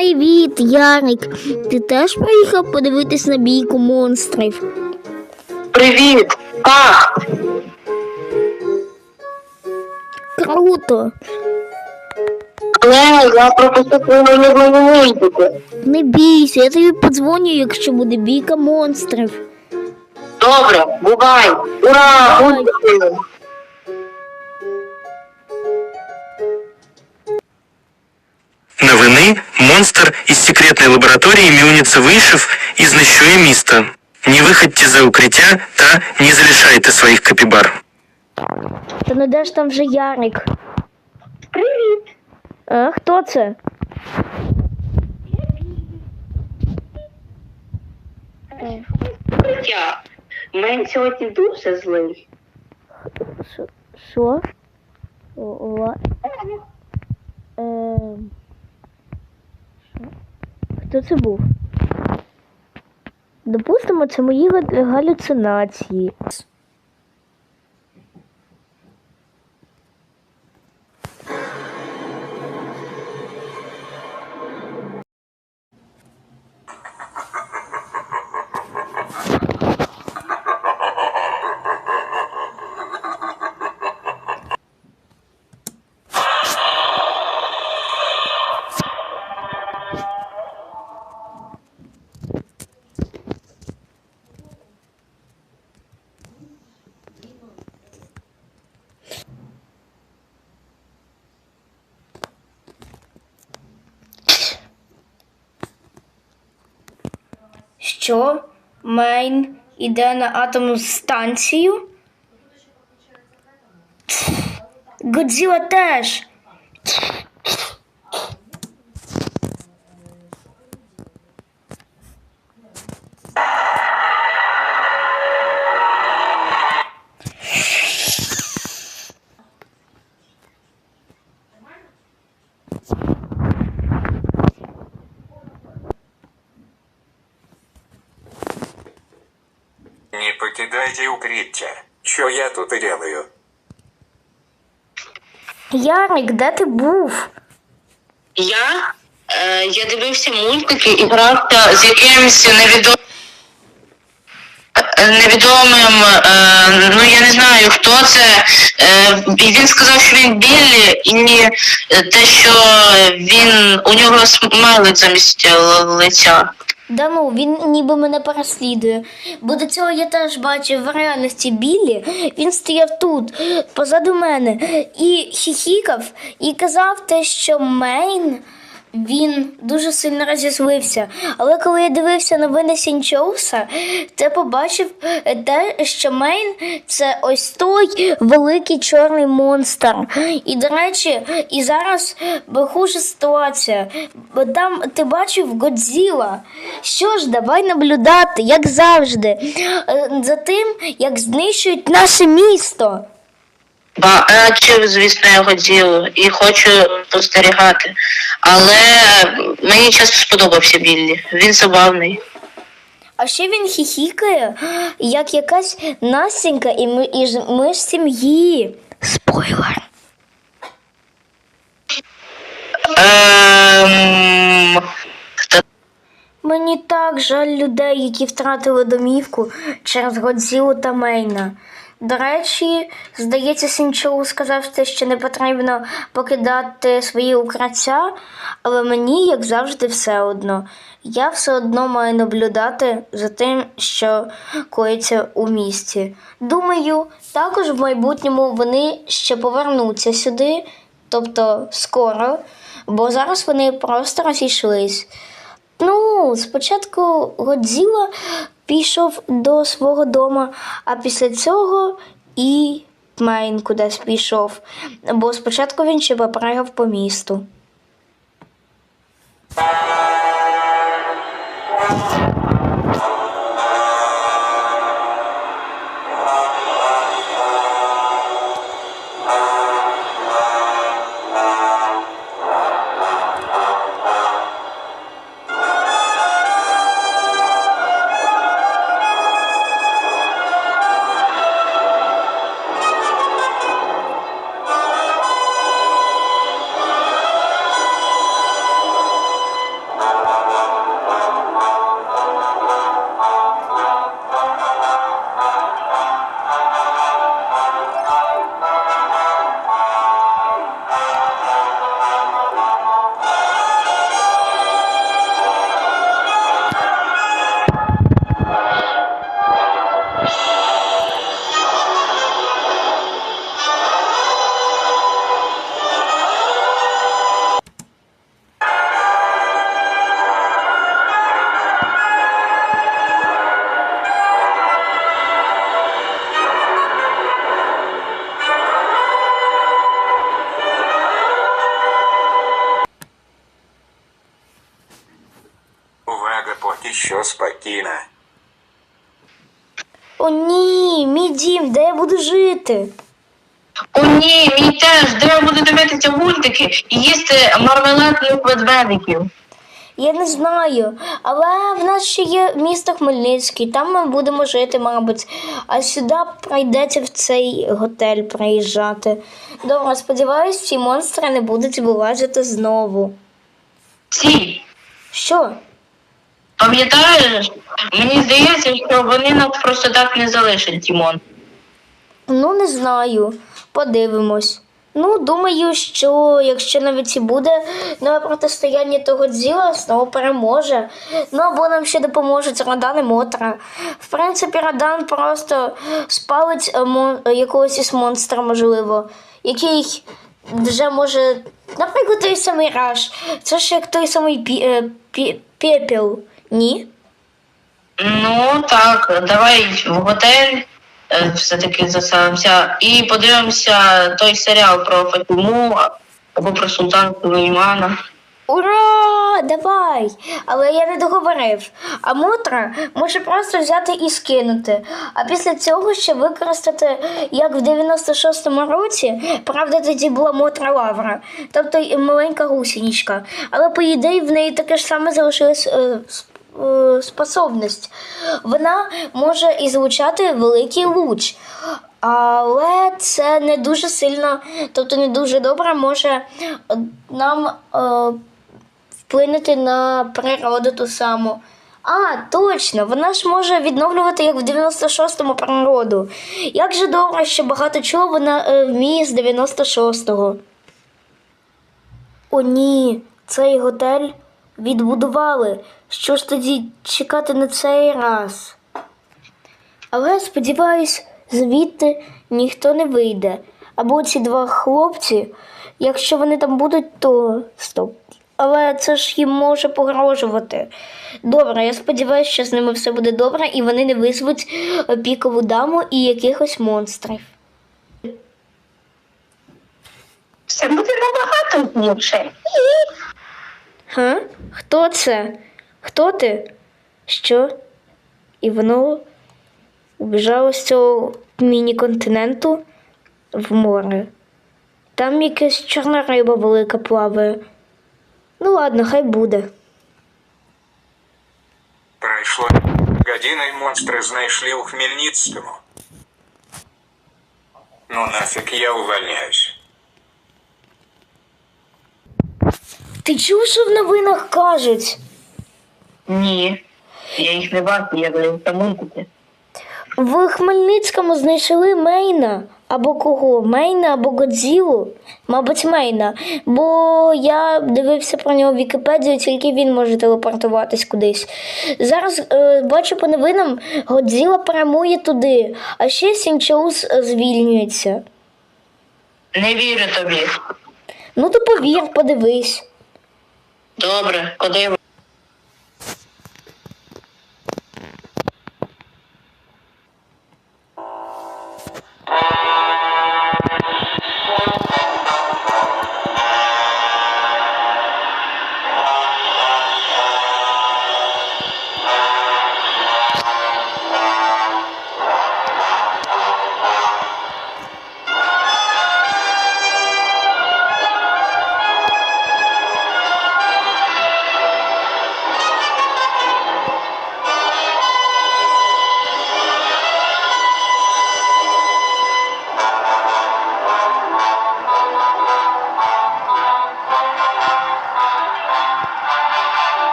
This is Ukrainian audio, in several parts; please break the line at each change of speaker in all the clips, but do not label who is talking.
Привіт, Ярик. Ти теж приїхав подивитись на бійку монстрів?
Привіт! Как?
Круто.
Але я пропустив свою улюблену.
Не бійся, я тобі подзвоню, якщо буде бійка монстрів.
Добре, бувай! Ура!
Бувай.
Новини монстр із секретної лабораторії мілиться вийшов і знищує місто. Не виходьте за укриття та не залишайте своїх капібар.
Та ну де ж там вже Ярик?
Привіт!
А хто це?
Я. Мен сьогодні дуже злий.
Що- Що? О, ла- Ем. Хто це був? Допустимо, це мої галюцинації. Що? Мейн іде на атомну станцію? Годзіла теж.
Не укриття. Що я тут і делаю?
Ярик, де ти був?
Я? Е, я дивився мультики і грався з якимось невідомим. Невідомим, е, ну я не знаю хто це. Е, і він сказав, що він білий, і е, те, що він у нього смайлик замість е, лиця.
Да ну, він ніби мене переслідує. Бо до цього я теж бачив в реальності Біллі. Він стояв тут, позаду мене, і хіхікав, і казав те, що Мейн. Він дуже сильно розізлився. Але коли я дивився новини Сінчоуса, то побачив те, що Мейн це ось той великий чорний монстр. І, до речі, і зараз хуже ситуація. Бо там ти бачив Годзіла. Що ж, давай наблюдати, як завжди, е, за тим, як знищують наше місто.
Бачив, звісно, його діло і хочу спостерігати. Але мені часто сподобався Біллі. Він забавний.
А ще він хіхікає, як якась Настенька, і ми, і ж- ми ж сім'ї. Спойлер.
Ем...
Мені так жаль людей, які втратили домівку через Годзілу та Мейна. До речі, здається, Сінчоу сказав що не потрібно покидати свої укриття, але мені, як завжди, все одно. Я все одно маю наблюдати за тим, що коїться у місті. Думаю, також в майбутньому вони ще повернуться сюди, тобто скоро, бо зараз вони просто розійшлись. Ну, спочатку Годзіла пішов до свого дома, а після цього і Мейн кудись пішов. Бо спочатку він ще попригав по місту.
Що.
О, ні, мій дім, де я буду жити?
О ні, мій теж, де я буду дивитися мультики і їсти мармеладних ведмедиків.
Я не знаю, але в нас ще є місто Хмельницький, там ми будемо жити, мабуть. А сюди прийдеться в цей готель приїжджати. Добре, сподіваюсь, ці монстри не будуть вилазити знову.
Ці,
Що?
Пам'ятаєш, мені здається, що вони нас просто так не залишать, Тімон.
Ну, не знаю. Подивимось. Ну, думаю, що якщо навіть і буде нове протистояння того діла, знову переможе. Ну або нам ще допоможуть Радан і Мотра. В принципі, Радан просто спалить е, мон- якогось із монстра, можливо, який вже може. Наприклад, той самий Раш. Це ж як той самий пі, е, пі, пепел. Ні?
Ну так, давай в готель е, все-таки заселимося і подивимося той серіал про Фатиму або про Султана Сулеймана.
Ура! Давай! Але я не договорив. А мутра може просто взяти і скинути. А після цього ще використати, як в 96-му році, правда, тоді була мутра лавра, тобто маленька гусеничка. Але по ідеї в неї таке ж саме залишилась е, е, способність. Вона може і залучати великий луч. Але це не дуже сильно, тобто не дуже добре може е, нам е, вплинути на природу ту саму. А, точно, вона ж може відновлювати як в 96-му природу. Як же добре, що багато чого вона е, вміє з 96-го. О, ні, цей готель відбудували. Що ж тоді чекати на цей раз? Але сподіваюсь, звідти ніхто не вийде. Або ці два хлопці, якщо вони там будуть, то стоп. Але це ж їм може погрожувати. Добре, я сподіваюся, що з ними все буде добре, і вони не визвуть е, пікову даму і якихось монстрів.
Все буде набагато гірше.
Га? Хто це? Хто ти? Що? І воно убіжало з цього міні-континенту в море. Там якась чорна риба велика плаває. Ну ладно, хай буде.
Пройшло година і монстри знайшли у Хмельницькому. Ну нафиг, я увольняюсь.
Ти чув, що в новинах кажуть?
Ні. Я їх не бачу, я дивився мультики.
В Хмельницькому знайшли Мейна. Або кого? Мейна або Годзілу? Мабуть, Мейна. Бо я дивився про нього в Вікіпедію, тільки він може телепортуватись кудись. Зараз е, бачу по новинам, Годзіла прямує туди, а ще Сінчоус е, звільнюється.
Не вірю тобі.
Ну то повір, подивись.
Добре, подивимось.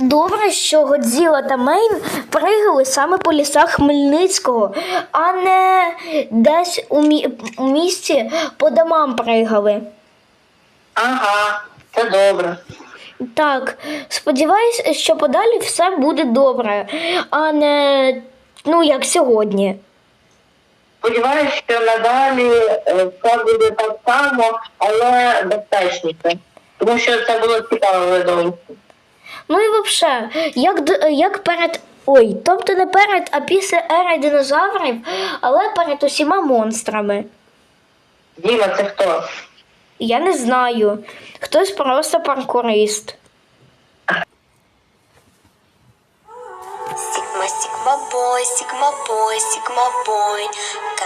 Добре, що Годзіла та Мейн пригали саме по лісах Хмельницького, а не десь у, мі- у місті по домам пригали.
Ага, це добре.
Так, сподіваюсь, що подалі все буде добре, а не ну як сьогодні.
Сподіваюся, що надалі е, все буде так само, але безпечніше. Тому що це було цікаве видовище.
Ну і взагалі, як, як перед. Ой, тобто не перед, а після ери динозаврів, але перед усіма монстрами.
Діма, це хто?
Я не знаю. Хтось просто паркурист.
Сигма, сигма бой, сигма бой, сигма бой.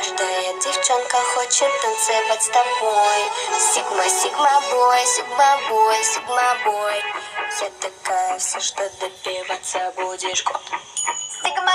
Каждая девчонка хочет танцевать с тобой. Сигма, сигма бой, сигма бой, сигма бой. Я такая вся, что допиваться будешь год. Сигма,